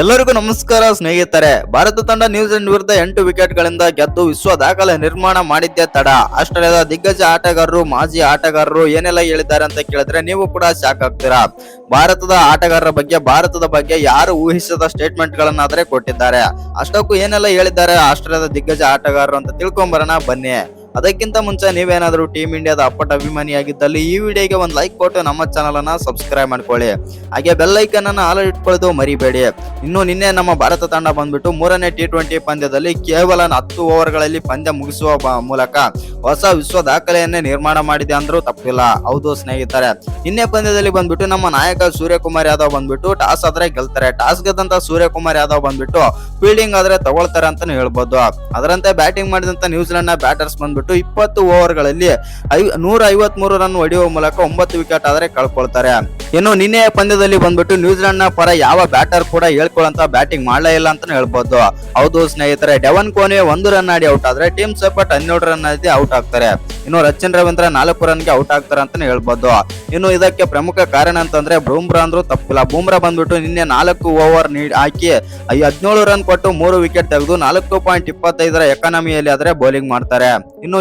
ಎಲ್ಲರಿಗೂ ನಮಸ್ಕಾರ ಸ್ನೇಹಿತರೆ. ಭಾರತ ತಂಡ ನ್ಯೂಜಿಲೆಂಡ್ ವಿರುದ್ಧ ಎಂಟು ವಿಕೆಟ್ಗಳಿಂದ ಗೆದ್ದು ವಿಶ್ವ ದಾಖಲೆ ನಿರ್ಮಾಣ ಮಾಡಿದ್ದೇ ತಡ. ಆಸ್ಟ್ರೇಲಿಯಾದ ದಿಗ್ಗಜ ಆಟಗಾರರು, ಮಾಜಿ ಆಟಗಾರರು ಏನೆಲ್ಲ ಹೇಳಿದ್ದಾರೆ ಅಂತ ಕೇಳಿದ್ರೆ ನೀವು ಕೂಡ ಶಾಕ್ ಆಗ್ತೀರಾ ಭಾರತದ ಆಟಗಾರರ ಬಗ್ಗೆ, ಭಾರತದ ಬಗ್ಗೆ ಯಾರು ಊಹಿಸದ ಸ್ಟೇಟ್ಮೆಂಟ್ ಗಳನ್ನಾದ್ರೆ ಕೊಟ್ಟಿದ್ದಾರೆ. ಅಷ್ಟಕ್ಕೂ ಏನೆಲ್ಲ ಹೇಳಿದ್ದಾರೆ ಆಸ್ಟ್ರೇಲಿಯಾದ ದಿಗ್ಗಜ ಆಟಗಾರರು ಅಂತ ತಿಳ್ಕೊಂಬರೋಣ ಬನ್ನಿ. ಅದಕ್ಕಿಂತ ಮುಂಚೆ ನೀವೇನಾದರೂ ಟೀಮ್ ಇಂಡಿಯಾದ ಅಪ್ಪಟ ಅಭಿಮಾನಿಯಾಗಿದ್ದಲ್ಲಿ ಈ ವಿಡಿಯೋಗೆ ಒಂದು ಲೈಕ್ ಕೊಟ್ಟು ನಮ್ಮ ಚಾನಲ್ ಅನ್ನ ಸಬ್ಸ್ಕ್ರೈಬ್ ಮಾಡ್ಕೊಳ್ಳಿ. ಹಾಗೆ ಬೆಲ್ ಐಕನ್ ಅನ್ನ ಆಲ್ ಇಟ್ಕೊಳ್ಳೋದು ಮರಿಬೇಡಿ. ಇನ್ನು ನಿನ್ನೆ ನಮ್ಮ ಭಾರತ ತಂಡ ಬಂದ್ಬಿಟ್ಟು ಮೂರನೇ ಟಿ ಟ್ವೆಂಟಿ ಪಂದ್ಯದಲ್ಲಿ ಕೇವಲ ಹತ್ತು ಓವರ್ಗಳಲ್ಲಿ ಪಂದ್ಯ ಮುಗಿಸುವ ಮೂಲಕ ಹೊಸ ವಿಶ್ವ ದಾಖಲೆಯನ್ನೇ ನಿರ್ಮಾಣ ಮಾಡಿದೆ ಅಂದ್ರೂ ತಪ್ಪಿಲ್ಲ. ಹೌದು ಸ್ನೇಹಿತರೆ. ನಿನ್ನೆ ಪಂದ್ಯದಲ್ಲಿ ಬಂದ್ಬಿಟ್ಟು ನಮ್ಮ ನಾಯಕ ಸೂರ್ಯಕುಮಾರ್ ಯಾದವ್ ಬಂದ್ಬಿಟ್ಟು ಟಾಸ್ ಆದ್ರೆ ಗೆಲ್ತಾರೆ. ಟಾಸ್ ಗೆದ್ದಂತ ಸೂರ್ಯಕುಮಾರ್ ಯಾದವ್ ಬಂದ್ಬಿಟ್ಟು ಫೀಲ್ಡಿಂಗ್ ಆದ್ರೆ ತಗೊಳ್ತಾರೆ ಅಂತಾನೆ ಹೇಳ್ಬೋದು. ಅದರಂತೆ ಬ್ಯಾಟಿಂಗ್ ಮಾಡಿದಂತ ನ್ಯೂಜಿಲೆಂಡ್ನ ಬ್ಯಾಟರ್ಸ್ ಬಂದ್ಬಿಟ್ಟು ಇಪ್ಪತ್ತು ಓವರ್ಗಳಲ್ಲಿ ಐ ನೂರ ಐವತ್ ಮೂರು ರನ್ ಹೊಡೆಯುವ ಮೂಲಕ ಒಂಬತ್ತು ವಿಕೆಟ್ ಆದ್ರೆ ಕಳ್ಕೊಳ್ತಾರೆ. ಇನ್ನು ನಿನ್ನೆಯ ಪಂದ್ಯದಲ್ಲಿ ಬಂದ್ಬಿಟ್ಟು ನ್ಯೂಜಿಲೆಂಡ್ನ ಪರ ಯಾವ ಬ್ಯಾಟರ್ ಕೂಡ ಹೇಳ್ಕೊಳ್ಳಂತ ಬ್ಯಾಟಿಂಗ್ ಮಾಡಲೇ ಇಲ್ಲ ಅಂತ ಹೇಳ್ಬೋದು. ಹೌದು ಸ್ನೇಹಿತರೆ, ಡೆವನ್ ಕೋನೆ ಒಂದು ರನ್ ಆಡಿ ಔಟ್ ಆದ್ರೆ ಟೀಮ್ ಸಪೋರ್ಟ್ ಹನ್ನೆರಡು ರನ್ ಆಡಿ ಔಟ್ ಆಗ್ತಾರೆ. ಇನ್ನು ರಚಿನ್ ರವೀಂದ್ರ ನಾಲ್ಕು ರನ್ಗೆ ಔಟ್ ಆಗ್ತಾರೆ ಅಂತಾನೆ ಹೇಳ್ಬೋದು. ಇನ್ನು ಇದಕ್ಕೆ ಪ್ರಮುಖ ಕಾರಣ ಅಂತಂದ್ರೆ ಬೂಮ್ರಾ ಅಂದ್ರೂ ತಪ್ಪಿಲ್ಲ. ಬೂಮ್ರಾ ಬಂದ್ಬಿಟ್ಟು ನಿನ್ನೆ ನಾಲ್ಕು ಓವರ್ ನೀಡಿ ಹಾಕಿ ಹದಿನೇಳು ರನ್ ಕೊಟ್ಟು ಮೂರು ವಿಕೆಟ್ ತೆಗೆದು ನಾಲ್ಕು ಪಾಯಿಂಟ್ ಇಪ್ಪತ್ತೈದರ ಎಕಾನಮಿಯಲ್ಲಿ ಆದ್ರೆ ಬೌಲಿಂಗ್ ಮಾಡ್ತಾರೆ.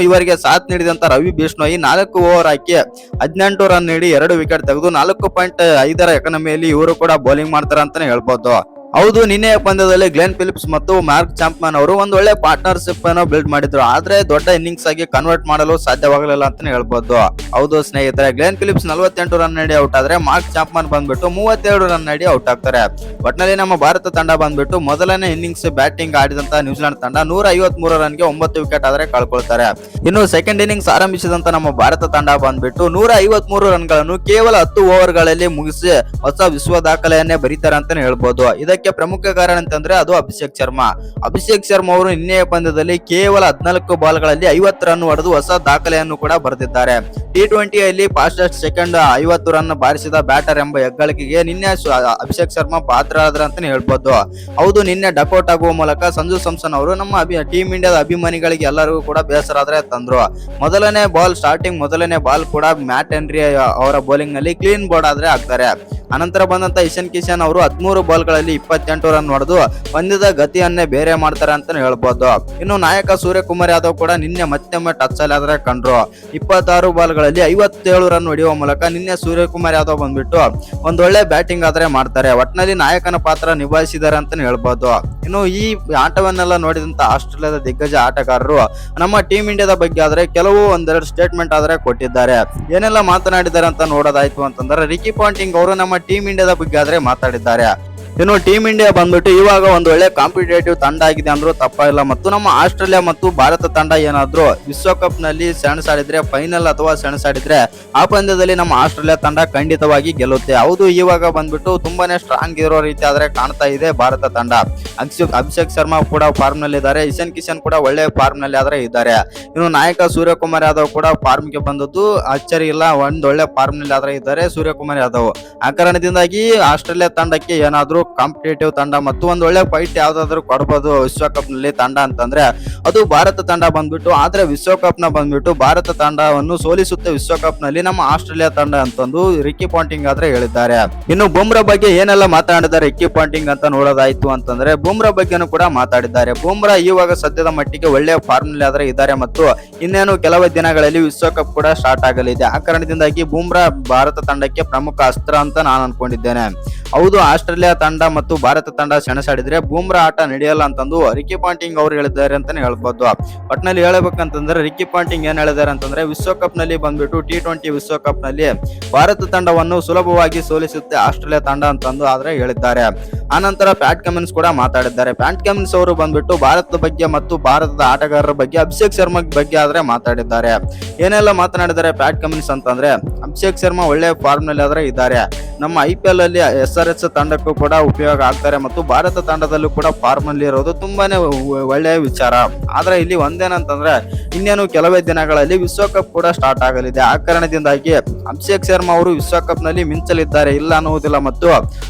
ಇವರಿಗೆ ಸಾಥ್ ನೀಡಿದಂತ ರವಿ ಬಿಷ್ಣೋಯಿ ನಾಲ್ಕು ಓವರ್ ಹಾಕಿ ಹದಿನೆಂಟು ರನ್ ನೀಡಿ ಎರಡು ವಿಕೆಟ್ ತೆಗೆದು ನಾಲ್ಕು ಪಾಯಿಂಟ್ ಐದರ ಎಕಾನಮಿಯಲ್ಲಿ ಇವರು ಕೂಡ ಬೌಲಿಂಗ್ ಮಾಡ್ತಾರೆ ಅಂತಾನೆ ಹೇಳ್ಬೋದು. ಹೌದು, ನಿನ್ನೆ ಪಂದ್ಯದಲ್ಲಿ ಗ್ಲೆನ್ ಫಿಲಿಪ್ಸ್ ಮತ್ತು ಮಾರ್ಕ್ ಚಾಂಪ್ಮನ್ ಅವರು ಒಂದು ಒಳ್ಳೆ ಪಾರ್ಟ್ನರ್ಶಿಪ್ ಅನ್ನು ಬಿಲ್ಡ್ ಮಾಡಿದ್ರು. ಆದ್ರೆ ದೊಡ್ಡ ಇನ್ನಿಂಗ್ಸ್ ಆಗಿ ಕನ್ವರ್ಟ್ ಮಾಡಲು ಸಾಧ್ಯವಾಗಲಿಲ್ಲ ಅಂತಾನೆ ಹೇಳ್ಬೋದು. ಹೌದು ಸ್ನೇಹಿತರೆ, ಗ್ಲೆನ್ ಫಿಲಿಪ್ಸ್ ನಲವತ್ತೆಂಟು ರನ್ ನಡಿ ಔಟ್ ಆದ್ರೆ ಮಾರ್ಕ್ ಚಾಂಪ್ಮನ್ ಬಂದ್ಬಿಟ್ಟು ಮೂವತ್ತೆರಡು ರನ್ ನಡಿ ಔಟ್ ಆಗ್ತಾರೆ. ಒಟ್ನಲ್ಲಿ ನಮ್ಮ ಭಾರತ ತಂಡ ಬಂದ್ಬಿಟ್ಟು ಮೊದಲನೇ ಇನ್ನಿಂಗ್ಸ್ ಬ್ಯಾಟಿಂಗ್ ಆಡಿದಂತ ನ್ಯೂಜಿಲೆಂಡ್ ತಂಡ ನೂರ ಐವತ್ ಮೂರು ರನ್ಗೆ ಒಂಬತ್ತು ವಿಕೆಟ್ ಆದ್ರೆ ಕಳ್ಕೊಳ್ತಾರೆ. ಇನ್ನು ಸೆಕೆಂಡ್ ಇನ್ನಿಂಗ್ಸ್ ಆರಂಭಿಸಿದಂತ ನಮ್ಮ ಭಾರತ ತಂಡ ಬಂದ್ಬಿಟ್ಟು ನೂರ ಐವತ್ ಮೂರು ರನ್ಗಳನ್ನು ಕೇವಲ ಹತ್ತು ಓವರ್ಗಳಲ್ಲಿ ಮುಗಿಸಿ ಹೊಸ ವಿಶ್ವ ದಾಖಲೆಯನ್ನೇ ಬರೀತಾರೆ ಅಂತಾನೆ ಹೇಳ್ಬೋದು. ಇದಕ್ಕೆ ಪ್ರಮುಖ ಕಾರಣ ಅಂತಂದ್ರೆ ಅದು ಅಭಿಷೇಕ್ ಶರ್ಮಾ. ಅಭಿಷೇಕ್ ಶರ್ಮಾ ಅವರು ನಿನ್ನೆಯ ಪಂದ್ಯದಲ್ಲಿ ಕೇವಲ ಹದಿನಾಲ್ಕು ಬಾಲ್ಗಳಲ್ಲಿ ಐವತ್ತು ರನ್ ಹೊಡೆದು ಹೊಸ ದಾಖಲೆಯನ್ನು ಕೂಡ ಬರೆದಿದ್ದಾರೆ. ಟಿ ಟ್ವೆಂಟಿಯಲ್ಲಿ ಫಾಸ್ಟೆಸ್ಟ್ ಸೆಕೆಂಡ್ ಐವತ್ತು ರನ್ ಬಾರಿಸಿದ ಬ್ಯಾಟರ್ ಎಂಬ ಹೆಗ್ಗಳಿಕೆಗೆ ನಿನ್ನೆ ಅಭಿಷೇಕ್ ಶರ್ಮಾ ಪಾತ್ರರಾದ್ರ ಅಂತಾನೆ ಹೇಳ್ಬೋದು. ಹೌದು, ನಿನ್ನೆ ಡಕೌಟ್ ಆಗುವ ಮೂಲಕ ಸಂಜು ಸಂಸನ್ ಅವರು ನಮ್ಮ ಟೀಮ್ ಇಂಡಿಯಾದ ಅಭಿಮಾನಿಗಳಿಗೆ ಎಲ್ಲರಿಗೂ ಕೂಡ ಬೇಸರ ಆದ್ರೆ ತಂದ್ರು. ಮೊದಲನೇ ಬಾಲ್ ಸ್ಟಾರ್ಟಿಂಗ್ ಮೊದಲನೇ ಬಾಲ್ ಕೂಡ ಮ್ಯಾಟ್ ಹೆನ್ರಿ ಅವರ ಬೌಲಿಂಗ್ನಲ್ಲಿ ಕ್ಲೀನ್ ಬೋರ್ಡ್ ಆದ್ರೆ ಆಗ್ತಾರೆ. ಅನಂತರ ಬಂದಂತ ಇಶನ್ ಕಿಶನ್ ಅವರು ಹದಿಮೂರು ಬಾಲ್ಗಳಲ್ಲಿ ಇಪ್ಪತ್ತೆಂಟು ರನ್ ಹೊಡೆದು ಪಂದ್ಯದ ಗತಿಯನ್ನೇ ಬೇರೆ ಮಾಡ್ತಾರೆ ಅಂತಾನೆ ಹೇಳ್ಬೋದು. ಇನ್ನು ನಾಯಕ ಸೂರ್ಯಕುಮಾರ್ ಯಾದವ್ ಕೂಡ ನಿನ್ನೆ ಮತ್ತೊಮ್ಮೆ ಟಚ್ ಅಲ್ಲಿ ಆದ್ರೆ ಕಂಡ್ರು. ಇಪ್ಪತ್ತಾರು ಬಾಲ್ಗಳಲ್ಲಿ ಐವತ್ತೇಳು ರನ್ ಹೊಡೆಯುವ ಮೂಲಕ ನಿನ್ನೆ ಸೂರ್ಯಕುಮಾರ್ ಯಾದವ್ ಬಂದ್ಬಿಟ್ಟು ಒಂದೊಳ್ಳೆ ಬ್ಯಾಟಿಂಗ್ ಆದ್ರೆ ಮಾಡ್ತಾರೆ. ಒಟ್ನಲ್ಲಿ ನಾಯಕನ ಪಾತ್ರ ನಿಭಾಯಿಸಿದ್ದಾರೆ ಅಂತಾನೆ ಹೇಳ್ಬೋದು. ಇನ್ನು ಈ ಆಟವನ್ನೆಲ್ಲ ನೋಡಿದಂತ ಆಸ್ಟ್ರೇಲಿಯಾದ ದಿಗ್ಗಜ ಆಟಗಾರರು ನಮ್ಮ ಟೀಮ್ ಇಂಡಿಯಾದ ಬಗ್ಗೆ ಆದ್ರೆ ಕೆಲವು ಒಂದೆರಡು ಸ್ಟೇಟ್ಮೆಂಟ್ ಆದ್ರೆ ಕೊಟ್ಟಿದ್ದಾರೆ. ಏನೆಲ್ಲ ಮಾತನಾಡಿದ್ದಾರೆ ಅಂತ ನೋಡೋದಾಯ್ತು ಅಂತಂದ್ರೆ ರಿಕಿ ಪಾಂಟಿಂಗ್ ಅವರು ನಮ್ಮ ಟೀಮ್ ಇಂಡಿಯಾದ ಬಗ್ಗೆ ಆದ್ರೆ ಮಾತಾಡಿದ್ದಾರೆ. ಇನ್ನು ಟೀಮ್ ಇಂಡಿಯಾ ಬಂದ್ಬಿಟ್ಟು ಇವಾಗ ಒಂದು ಒಳ್ಳೆ ಕಾಂಪಿಟೇಟಿವ್ ತಂಡ ಆಗಿದೆ ಅಂದ್ರೂ ತಪ್ಪಾಗಿಲ್ಲ. ಮತ್ತು ನಮ್ಮ ಆಸ್ಟ್ರೇಲಿಯಾ ಮತ್ತು ಭಾರತ ತಂಡ ಏನಾದ್ರೂ ವಿಶ್ವಕಪ್ನಲ್ಲಿ ಸೆಣಸಾಡಿದ್ರೆ ಫೈನಲ್ ಅಥವಾ ಸೆಣಸಾಡಿದ್ರೆ, ಆ ಪಂದ್ಯದಲ್ಲಿ ನಮ್ಮ ಆಸ್ಟ್ರೇಲಿಯಾ ತಂಡ ಖಂಡಿತವಾಗಿ ಗೆಲ್ಲುತ್ತೆ. ಹೌದು, ಇವಾಗ ಬಂದ್ಬಿಟ್ಟು ತುಂಬಾನೇ ಸ್ಟ್ರಾಂಗ್ ಇರೋ ರೀತಿ ಆದ್ರೆ ಕಾಣ್ತಾ ಇದೆ ಭಾರತ ತಂಡ. ಅಭಿಷೇಕ್ ಅಭಿಷೇಕ್ ಶರ್ಮಾ ಕೂಡ ಫಾರ್ಮ್ನಲ್ಲಿ ಇದ್ದಾರೆ ಇಶಾನ್ ಕಿಶನ್ ಕೂಡ ಒಳ್ಳೆ ಫಾರ್ಮ್ನಲ್ಲಿ ಆದ್ರೆ ಇದ್ದಾರೆ. ಇನ್ನು ನಾಯಕ ಸೂರ್ಯಕುಮಾರ್ ಯಾದವ್ ಕೂಡ ಫಾರ್ಮ್ಗೆ ಬಂದದ್ದು ಅಚ್ಚರಿ ಇಲ್ಲ, ಒಂದ್ ಒಳ್ಳೆ ಫಾರ್ಮ್ನಲ್ಲಿ ಆದ್ರೆ ಇದ್ದಾರೆ ಸೂರ್ಯಕುಮಾರ್ ಯಾದವ್. ಆ ಕಾರಣದಿಂದಾಗಿ ಆಸ್ಟ್ರೇಲಿಯಾ ತಂಡಕ್ಕೆ ಏನಾದ್ರೂ ಕಾಂಪಿಟೇಟಿವ್ ತಂಡ ಮತ್ತು ಒಂದ್ ಒಳ್ಳೆ ಫೈಟ್ ಯಾವ್ದಾದ್ರು ಕೊಡ್ಬೋದು ವಿಶ್ವಕಪ್ನಲ್ಲಿ ತಂಡ ಅಂತಂದ್ರೆ, ಅದು ಭಾರತ ತಂಡ ಬಂದ್ಬಿಟ್ಟು, ಆದ್ರೆ ವಿಶ್ವಕಪ್ನ ಬಂದ್ಬಿಟ್ಟು ಭಾರತ ತಂಡವನ್ನು ಸೋಲಿಸುತ್ತೆ ವಿಶ್ವಕಪ್ನಲ್ಲಿ ನಮ್ಮ ಆಸ್ಟ್ರೇಲಿಯಾ ತಂಡ ಅಂತಂದು ರಿಕ್ಕಿ ಪಾಂಟಿಂಗ್ ಆದ್ರೆ ಹೇಳಿದ್ದಾರೆ. ಇನ್ನು ಬುಮ್ರಾ ಬಗ್ಗೆ ಏನೆಲ್ಲ ಮಾತನಾಡಿದ್ದಾರೆ ರಿಕ್ಕಿ ಪಾಂಟಿಂಗ್ ಅಂತ ನೋಡೋದಾಯ್ತು ಅಂತಂದ್ರೆ, ಬುಮ್ರಾ ಬಗ್ಗೆನೂ ಕೂಡ ಮಾತಾಡಿದ್ದಾರೆ. ಬುಮ್ರಾ ಇವಾಗ ಸದ್ಯದ ಮಟ್ಟಿಗೆ ಒಳ್ಳೆಯ ಫಾರ್ಮ್ನಲ್ಲಿ ಆದ್ರೆ ಇದ್ದಾರೆ ಮತ್ತು ಇನ್ನೇನು ಕೆಲವೇ ದಿನಗಳಲ್ಲಿ ವಿಶ್ವಕಪ್ ಕೂಡ ಸ್ಟಾರ್ಟ್ ಆಗಲಿದೆ. ಆ ಕಾರಣದಿಂದಾಗಿ ಬುಮ್ರಾ ಭಾರತ ತಂಡಕ್ಕೆ ಪ್ರಮುಖ ಅಸ್ತ್ರ ಅಂತ ನಾನು ಅನ್ಕೊಂಡಿದ್ದೇನೆ. ಹೌದು, ಆಸ್ಟ್ರೇಲಿಯಾ ತಂಡ ಮತ್ತು ಭಾರತ ತಂಡ ಸೆಣಸಾಡಿದ್ರೆ ಬೂಮ್ರಾ ಆಟ ನಡೆಯಲ್ಲ ಅಂತಂದು ರಿಕಿ ಪಾಂಟಿಂಗ್ ಅವರು ಹೇಳಿದ್ದಾರೆ ಅಂತಾನೆ ಹೇಳ್ಬೋದು ಒಟ್ನಲ್ಲಿ ಹೇಳಬೇಕಂತಂದ್ರೆ ರಿಕಿ ಪಾಂಟಿಂಗ್ ಏನ್ ಹೇಳಿದ್ದಾರೆ ಅಂತಂದ್ರೆ ವಿಶ್ವಕಪ್ನಲ್ಲಿ ಬಂದ್ಬಿಟ್ಟು ಟಿ ಟ್ವೆಂಟಿ ವಿಶ್ವಕಪ್ನಲ್ಲಿ ಭಾರತ ತಂಡವನ್ನು ಸುಲಭವಾಗಿ ಸೋಲಿಸುತ್ತೆ ಆಸ್ಟ್ರೇಲಿಯಾ ತಂಡ ಅಂತಂದು ಆದ್ರೆ ಹೇಳಿದ್ದಾರೆ. ಆನಂತರ ಪ್ಯಾಟ್ ಕಮಿನ್ಸ್ ಕೂಡ ಮಾತಾಡಿದ್ದಾರೆ. ಪ್ಯಾಟ್ ಕಮಿನ್ಸ್ ಅವರು ಬಂದ್ಬಿಟ್ಟು ಭಾರತದ ಬಗ್ಗೆ ಮತ್ತು ಭಾರತದ ಆಟಗಾರರ ಬಗ್ಗೆ, ಅಭಿಷೇಕ್ ಶರ್ಮಾ ಬಗ್ಗೆ ಆದ್ರೆ ಮಾತಾಡಿದ್ದಾರೆ. ಏನೆಲ್ಲ ಮಾತನಾಡಿದ್ದಾರೆ ಪ್ಯಾಟ್ ಕಮಿನ್ಸ್ ಅಂತಂದ್ರೆ, ಅಭಿಷೇಕ್ ಶರ್ಮಾ ಒಳ್ಳೆ ಫಾರ್ಮ್ನಲ್ಲಿ ಆದ್ರೆ ಇದ್ದಾರೆ. ನಮ್ಮ ಐ ಪಿ ಎಲ್ ಅಲ್ಲಿ ಎಸ್ ಆರ್ ಎಸ್ ತಂಡಕ್ಕೂ ಕೂಡ ಉಪಯೋಗ ಆಗ್ತಾರೆ ಮತ್ತು ಭಾರತ ತಂಡದಲ್ಲೂ ಕೂಡ ಫಾರ್ಮ್ ಅಲ್ಲಿ ಇರೋದು ತುಂಬಾನೇ ಒಳ್ಳೆಯ ವಿಚಾರ. ಆದ್ರೆ ಇಲ್ಲಿ ಒಂದೇನಂತಂದ್ರೆ ಇನ್ನೇನು ಕೆಲವೇ ದಿನಗಳಲ್ಲಿ ವಿಶ್ವಕಪ್ ಕೂಡ ಸ್ಟಾರ್ಟ್ ಆಗಲಿದೆ. ಆ ಕಾರಣದಿಂದಾಗಿ ಅಭಿಷೇಕ್ ಶರ್ಮಾ ಅವರು ವಿಶ್ವಕಪ್ನಲ್ಲಿ ಮಿಂಚಲಿದ್ದಾರೆ, ಇಲ್ಲ ಅನ್ನುವುದಿಲ್ಲ ಮತ್ತು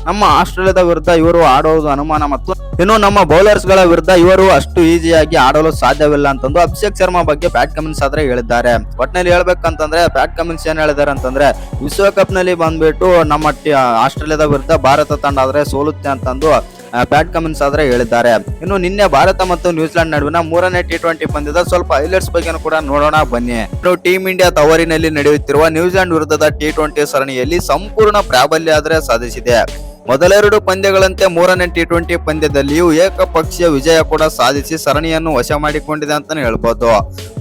ನಮ್ಮ ಆಸ್ಟ್ರೇಲಿಯಾದ ವಿರುದ್ಧ ಇವರು ಆಡೋದು ಅನುಮಾನ ಮತ್ತು ಇನ್ನು ನಮ್ಮ ಬೌಲರ್ಸ್ಗಳ ವಿರುದ್ಧ ಇವರು ಅಷ್ಟು ಈಸಿಯಾಗಿ ಆಡಲು ಸಾಧ್ಯವಿಲ್ಲ ಅಂತಂದು ಅಭಿಷೇಕ್ ಶರ್ಮಾ ಬಗ್ಗೆ ಪ್ಯಾಟ್ ಕಮಿನ್ಸ್ ಆದ್ರೆ ಹೇಳಿದ್ದಾರೆ. ಒಟ್ಟಿನಲ್ಲಿ ಹೇಳ್ಬೇಕಂತಂದ್ರೆ ಪ್ಯಾಟ್ ಕಮಿನ್ಸ್ ಏನ್ ಹೇಳಿದಾರೆ ಅಂತಂದ್ರೆ ವಿಶ್ವಕಪ್ನಲ್ಲಿ ಬಂದ್ಬಿಟ್ಟು ನಮ್ಮ ಟಿ- ಆಸ್ಟ್ರೇಲಿಯಾದ ವಿರುದ್ಧ ಭಾರತ ತಂಡ ಆದ್ರೆ ಸೋಲುತ್ತೆ ಅಂತಂದು ಪ್ಯಾಟ್ ಕಮಿನ್ಸ್ ಆದ್ರೆ ಹೇಳಿದ್ದಾರೆ. ಇನ್ನು ನಿನ್ನೆ ಭಾರತ ಮತ್ತು ನ್ಯೂಜಿಲೆಂಡ್ ನಡುವಿನ ಮೂರನೇ ಟಿ ಟ್ವೆಂಟಿ ಪಂದ್ಯದ ಸ್ವಲ್ಪ ಹೈಲೈಟ್ಸ್ ಬಗ್ಗೆ ಕೂಡ ನೋಡೋಣ, ಬನ್ನಿ. ಇನ್ನು ಟೀಮ್ ಇಂಡಿಯಾ ತವರಿನಲ್ಲಿ ನಡೆಯುತ್ತಿರುವ ನ್ಯೂಜಿಲೆಂಡ್ ವಿರುದ್ಧದ ಟಿ ಟ್ವೆಂಟಿ ಸರಣಿಯಲ್ಲಿ ಸಂಪೂರ್ಣ ಪ್ರಾಬಲ್ಯ ಆದ್ರೆ ಸಾಧಿಸಿದೆ. ಮೊದಲೆರಡು ಪಂದ್ಯಗಳಂತೆ ಮೂರನೇ ಟಿ ಟ್ವೆಂಟಿ ಪಂದ್ಯದಲ್ಲಿಯೂ ಏಕಪಕ್ಷೀಯ ವಿಜಯ ಕೂಡ ಸಾಧಿಸಿ ಸರಣಿಯನ್ನು ವಶ ಮಾಡಿಕೊಂಡಿದೆ ಅಂತಾನೆ ಹೇಳ್ಬೋದು.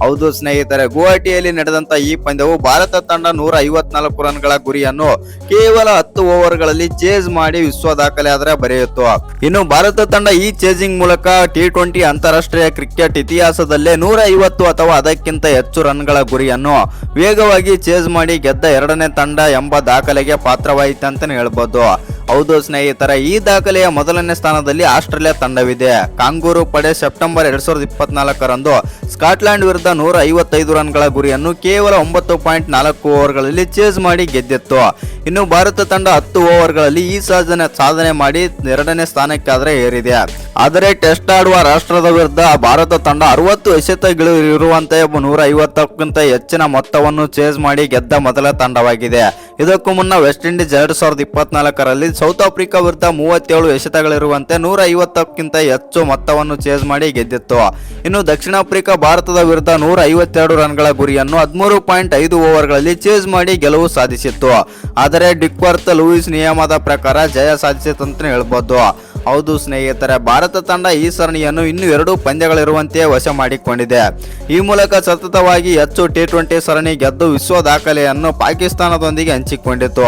ಹೌದು ಸ್ನೇಹಿತರೆ, ಗುವಾಹಟಿಯಲ್ಲಿ ನಡೆದಂತ ಈ ಪಂದ್ಯವು ಭಾರತ ತಂಡ ನೂರ ಐವತ್ನಾಲ್ಕು ರನ್ಗಳ ಗುರಿಯನ್ನು ಕೇವಲ ಹತ್ತು ಓವರ್ಗಳಲ್ಲಿ ಚೇಸ್ ಮಾಡಿ ವಿಶ್ವ ದಾಖಲೆ ಆದರೆ ಬರೆಯಿತು ಇನ್ನು ಭಾರತ ತಂಡ ಈ ಚೇಸಿಂಗ್ ಮೂಲಕ ಟಿ ಟ್ವೆಂಟಿ ಅಂತಾರಾಷ್ಟ್ರೀಯ ಕ್ರಿಕೆಟ್ ಇತಿಹಾಸದಲ್ಲೇ ನೂರ ಅಥವಾ ಅದಕ್ಕಿಂತ ಹೆಚ್ಚು ರನ್ಗಳ ಗುರಿಯನ್ನು ವೇಗವಾಗಿ ಚೇಸ್ ಮಾಡಿ ಗೆದ್ದ ಎರಡನೇ ತಂಡ ಎಂಬ ದಾಖಲೆಗೆ ಪಾತ್ರವಾಯಿತು ಅಂತಾನೆ ಹೇಳ್ಬೋದು. ಹೌದು ಸ್ನೇಹಿತರ, ಈ ದಾಖಲೆಯ ಮೊದಲನೇ ಸ್ಥಾನದಲ್ಲಿ ಆಸ್ಟ್ರೇಲಿಯಾ ತಂಡವಿದೆ. ಕಾಂಗೂರು ಪಡೆ ಸೆಪ್ಟೆಂಬರ್ ಎರಡ್ ಸಾವಿರದ ಇಪ್ಪತ್ನಾಲ್ಕರಂದು ಸ್ಕಾಟ್ಲೆಂಡ್ ವಿರುದ್ಧ ನೂರ ಐವತ್ತೈದು ರನ್ಗಳ ಗುರಿಯನ್ನು ಕೇವಲ ಒಂಬತ್ತು ಪಾಯಿಂಟ್ ನಾಲ್ಕು ಓವರ್ಗಳಲ್ಲಿ ಚೇಸ್ ಮಾಡಿ ಗೆದ್ದಿತ್ತು. ಇನ್ನು ಭಾರತ ತಂಡ ಹತ್ತು ಓವರ್ಗಳಲ್ಲಿ ಈ ಸಾಧನೆ ಸಾಧನೆ ಮಾಡಿ ಎರಡನೇ ಸ್ಥಾನಕ್ಕಾದರೆ ಏರಿದೆ. ಆದರೆ ಟೆಸ್ಟ್ ಆಡುವ ರಾಷ್ಟ್ರದ ವಿರುದ್ಧ ಭಾರತ ತಂಡ ಅರವತ್ತು ಎಸೆತಗಳು ಇರುವಂತೆ ನೂರ ಐವತ್ತಕ್ಕಿಂತ ಹೆಚ್ಚಿನ ಮೊತ್ತವನ್ನು ಚೇಸ್ ಮಾಡಿ ಗೆದ್ದ ಮೊದಲ ತಂಡವಾಗಿದೆ. ಇದಕ್ಕೂ ಮುನ್ನ ವೆಸ್ಟ್ ಇಂಡೀಸ್ ಎರಡು ಸಾವಿರದ ಇಪ್ಪತ್ನಾಲ್ಕರಲ್ಲಿ ಸೌತ್ ಆಫ್ರಿಕಾ ವಿರುದ್ಧ ಮೂವತ್ತೇಳು ಎಸೆತಗಳಿರುವಂತೆ ನೂರ ಐವತ್ತಕ್ಕಿಂತ ಹೆಚ್ಚು ಮೊತ್ತವನ್ನು ಚೇಸ್ ಮಾಡಿ ಗೆದ್ದಿತ್ತು. ಇನ್ನು ದಕ್ಷಿಣ ಆಫ್ರಿಕಾ ಭಾರತದ ವಿರುದ್ಧ ನೂರ ಐವತ್ತೆರಡು ರನ್ಗಳ ಗುರಿಯನ್ನು ಹದಿಮೂರು ಪಾಯಿಂಟ್ ಐದು ಓವರ್ಗಳಲ್ಲಿ ಚೇಸ್ ಮಾಡಿ ಗೆಲುವು ಸಾಧಿಸಿತ್ತು. ಆದರೆ ಡಿಕ್ವರ್ತ್ ಲೂಯಿಸ್ ನಿಯಮದ ಪ್ರಕಾರ ಜಯ ಸಾಧಿಸಿತು ಅಂತ ಹೇಳ್ಬೋದು. ಹೌದು ಸ್ನೇಹಿತರೆ, ಭಾರತ ತಂಡ ಈ ಸರಣಿಯನ್ನು ಇನ್ನು ಎರಡು ಪಂದ್ಯಗಳಿರುವಂತೆಯೇ ವಶ ಮಾಡಿಕೊಂಡಿದೆ. ಈ ಮೂಲಕ ಸತತವಾಗಿ ಹೆಚ್ಚು ಟಿ ಟ್ವೆಂಟಿ ಸರಣಿ ಗೆದ್ದು ವಿಶ್ವ ದಾಖಲೆಯನ್ನು ಪಾಕಿಸ್ತಾನದೊಂದಿಗೆ ಹಂಚಿಕೊಂಡಿತು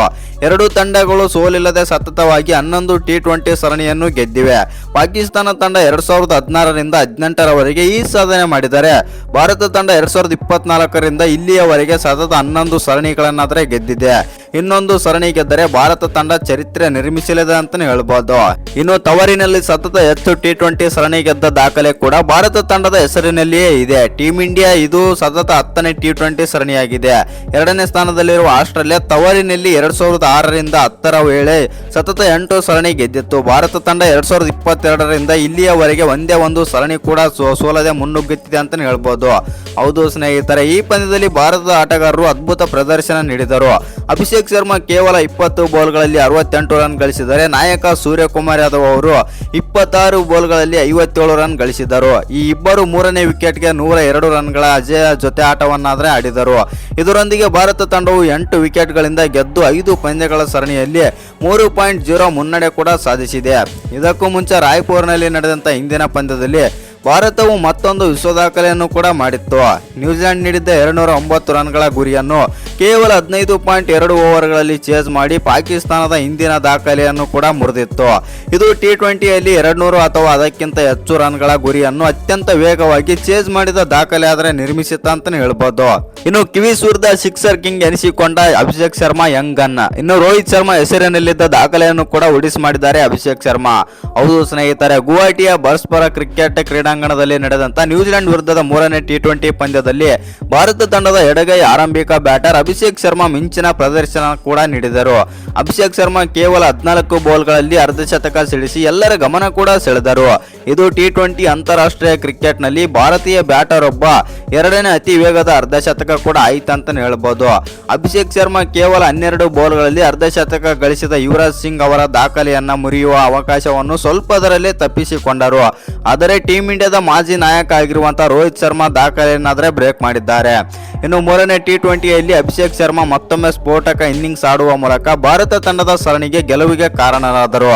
ಎರಡು ತಂಡಗಳು ಸೋಲಿಲ್ಲದೆ ಸತತವಾಗಿ ಹನ್ನೊಂದು ಟಿ ಟ್ವೆಂಟಿ ಸರಣಿಯನ್ನು ಗೆದ್ದಿವೆ. ಪಾಕಿಸ್ತಾನ ತಂಡ ಎರಡ್ ಸಾವಿರದ ಹದಿನಾರರಿಂದ ಹದಿನೆಂಟರವರೆಗೆ ಈ ಸಾಧನೆ ಮಾಡಿದರೆ, ಭಾರತ ತಂಡ ಎರಡ್ ಸಾವಿರದ ಇಪ್ಪತ್ನಾಲ್ಕರಿಂದ ಇಲ್ಲಿಯವರೆಗೆ ಸತತ ಹನ್ನೊಂದು ಸರಣಿಗಳನ್ನಾದರೆ ಗೆದ್ದಿದೆ. ಇನ್ನೊಂದು ಸರಣಿ ಗೆದ್ದರೆ ಭಾರತ ತಂಡ ಚರಿತ್ರೆ ನಿರ್ಮಿಸಲಿದೆ ಅಂತಾನೆ ಹೇಳ್ಬೋದು. ಇನ್ನು ತವರಿನಲ್ಲಿ ಸತತ ಹೆಚ್ಚು ಟಿ ಟ್ವೆಂಟಿ ಸರಣಿ ಗೆದ್ದ ದಾಖಲೆ ಕೂಡ ಭಾರತ ತಂಡದ ಹೆಸರಿನಲ್ಲಿಯೇ ಇದೆ. ಟೀಮ್ ಇಂಡಿಯಾ ಇದು ಸತತ ಹತ್ತನೇ ಟಿ ಟ್ವೆಂಟಿ ಸರಣಿಯಾಗಿದೆ. ಎರಡನೇ ಸ್ಥಾನದಲ್ಲಿರುವ ಆಸ್ಟ್ರೇಲಿಯಾ ತವರಿನಲ್ಲಿ ಎರಡ್ ಸಾವಿರದ ಆರರಿಂದ ಹತ್ತರ ವೇಳೆ ಸತತ ಎಂಟು ಸರಣಿ ಗೆದ್ದಿತ್ತು. ಭಾರತ ತಂಡ ಎರಡ್ ಸಾವಿರದ ಇಪ್ಪತ್ತೆರಡರಿಂದ ಇಲ್ಲಿಯವರೆಗೆ ಒಂದೇ ಒಂದು ಸರಣಿ ಕೂಡ ಸೋಲದೆ ಮುನ್ನುಗ್ಗುತ್ತಿದೆ ಅಂತಾನೆ ಹೇಳ್ಬೋದು. ಹೌದು ಸ್ನೇಹಿತರೆ, ಈ ಪಂದ್ಯದಲ್ಲಿ ಭಾರತದ ಆಟಗಾರರು ಅದ್ಭುತ ಪ್ರದರ್ಶನ ನೀಡಿದರು. ಅಭಿಷೇಕ್ ಶರ್ಮಾ ಕೇವಲ ಇಪ್ಪತ್ತು ಬೌಲ್ಗಳಲ್ಲಿ ಅರವತ್ತೆಂಟು ರನ್ ಗಳಿಸಿದರೆ ನಾಯಕ ಸೂರ್ಯಕುಮಾರ್ ಯಾದವ್ ಅವರು ಇಪ್ಪತ್ತಾರು ಬಾಲ್ಗಳಲ್ಲಿ ಐವತ್ತೇಳು ರನ್ ಗಳಿಸಿದರು ಈ ಇಬ್ಬರು ಮೂರನೇ ವಿಕೆಟ್ಗೆ ನೂರ ಎರಡು ರನ್ಗಳ ಅಜಯ ಜೊತೆ ಆಟವನ್ನಾದರೆ ಆಡಿದರು. ಇದರೊಂದಿಗೆ ಭಾರತ ತಂಡವು ಎಂಟು ವಿಕೆಟ್ಗಳಿಂದ ಗೆದ್ದು ಐದು ಪಂದ್ಯಗಳ ಸರಣಿಯಲ್ಲಿ ಮೂರು ಪಾಯಿಂಟ್ ಜೀರೋ ಮುನ್ನಡೆ ಕೂಡ ಸಾಧಿಸಿದೆ. ಇದಕ್ಕೂ ಮುಂಚೆ ರಾಯ್ಪುರ್ನಲ್ಲಿ ನಡೆದಂತ ಹಿಂದಿನ ಪಂದ್ಯದಲ್ಲಿ ಭಾರತವು ಮತ್ತೊಂದು ವಿಶ್ವ ದಾಖಲೆಯನ್ನು ಕೂಡ ಮಾಡಿತ್ತು. ನ್ಯೂಜಿಲೆಂಡ್ ನೀಡಿದ್ದ ಎರಡುನೂರ ಒಂಬತ್ತು ರನ್ಗಳ ಗುರಿಯನ್ನು ಕೇವಲ ಹದಿನೈದು ಪಾಯಿಂಟ್ ಎರಡು ಓವರ್ಗಳಲ್ಲಿ ಚೇಸ್ ಮಾಡಿ ಪಾಕಿಸ್ತಾನದ ಹಿಂದಿನ ದಾಖಲೆಯನ್ನು ಕೂಡ ಮುರಿದಿತ್ತು. ಇದು ಟಿ ಟ್ವೆಂಟಿಯಲ್ಲಿ ಎರಡುನೂರು ಅಥವಾ ಅದಕ್ಕಿಂತ ಹೆಚ್ಚು ರನ್ಗಳ ಗುರಿಯನ್ನು ಅತ್ಯಂತ ವೇಗವಾಗಿ ಚೇಸ್ ಮಾಡಿದ ದಾಖಲೆ ಆದರೆ ನಿರ್ಮಿಸಿತ್ತ ಅಂತಾನೆ ಹೇಳ್ಬೋದು. ಇನ್ನು ಕಿವಿ ಸುರ್ದ ಸಿಕ್ಸರ್ ಕಿಂಗ್ ಎನಿಸಿಕೊಂಡ ಅಭಿಷೇಕ್ ಶರ್ಮಾ ಯಂಗ್ ಅನ್ನ ಇನ್ನು ರೋಹಿತ್ ಶರ್ಮಾ ಹೆಸರಿನಲ್ಲಿದ್ದ ದಾಖಲೆಯನ್ನು ಕೂಡ ಉಡಿಸಿ ಮಾಡಿದ್ದಾರೆ ಅಭಿಷೇಕ್ ಶರ್ಮಾ. ಹೌದು ಸ್ನೇಹಿತರೆ, ಗುವಾಹಟಿಯ ಬರ್ಸ್ಪರ ಕ್ರಿಕೆಟ್ ಕ್ರೀಡಾಂಗಣದಲ್ಲಿ ನಡೆದಂತ ನ್ಯೂಜಿಲೆಂಡ್ ವಿರುದ್ಧದ ಮೂರನೇ ಟಿ ಟ್ವೆಂಟಿ ಪಂದ್ಯದಲ್ಲಿ ಭಾರತ ತಂಡದ ಎಡಗೈ ಆರಂಭಿಕ ಬ್ಯಾಟರ್ ಅಭಿಷೇಕ್ ಶರ್ಮಾ ಮಿಂಚಿನ ಪ್ರದರ್ಶನ ಕೂಡ ನೀಡಿದರು. ಅಭಿಷೇಕ್ ಶರ್ಮಾ ಕೇವಲ ಹದಿನಾಲ್ಕು ಅರ್ಧ ಅರ್ಧಶತಕ ಸಿಡಿಸಿ ಎಲ್ಲರ ಗಮನ ಕೂಡ ಸೆಳೆದರು. ಇದು ಟಿ ಟ್ವೆಂಟಿ ಅಂತಾರಾಷ್ಟ್ರೀಯ ಕ್ರಿಕೆಟ್ನಲ್ಲಿ ಭಾರತೀಯ ಬ್ಯಾಟರ್ ಒಬ್ಬ ಎರಡನೇ ಅತಿ ವೇಗದ ಅರ್ಧಶತಕ ಕೂಡ ಆಯ್ತು ಅಂತಾನೆ ಹೇಳ್ಬೋದು. ಅಭಿಷೇಕ್ ಶರ್ಮಾ ಕೇವಲ ಹನ್ನೆರಡು ಬೌಲ್ಗಳಲ್ಲಿ ಅರ್ಧಶತಕ ಗಳಿಸಿದ ಯುವರಾಜ್ ಸಿಂಗ್ ಅವರ ದಾಖಲೆಯನ್ನ ಮುರಿಯುವ ಅವಕಾಶವನ್ನು ಸ್ವಲ್ಪದರಲ್ಲೇ ತಪ್ಪಿಸಿಕೊಂಡರು. ಆದರೆ ಟೀಂ ಇಂಡಿಯಾದ ಮಾಜಿ ನಾಯಕ ಆಗಿರುವಂತಹ ರೋಹಿತ್ ಶರ್ಮಾ ದಾಖಲೆಯನ್ನಾದರೆ ಬ್ರೇಕ್ ಮಾಡಿದ್ದಾರೆ. ಇನ್ನು ಮೂರನೇ ಟಿ ಟ್ವೆಂಟಿಯಲ್ಲಿ ಅಭಿಷೇಕ್ ಶರ್ಮಾ ಮತ್ತೊಮ್ಮೆ ಸ್ಫೋಟಕ ಇನ್ನಿಂಗ್ಸ್ ಆಡುವ ಮೂಲಕ ಭಾರತ ತಂಡದ ಸರಣಿಗೆ ಗೆಲುವಿಗೆ ಕಾರಣರಾದರು.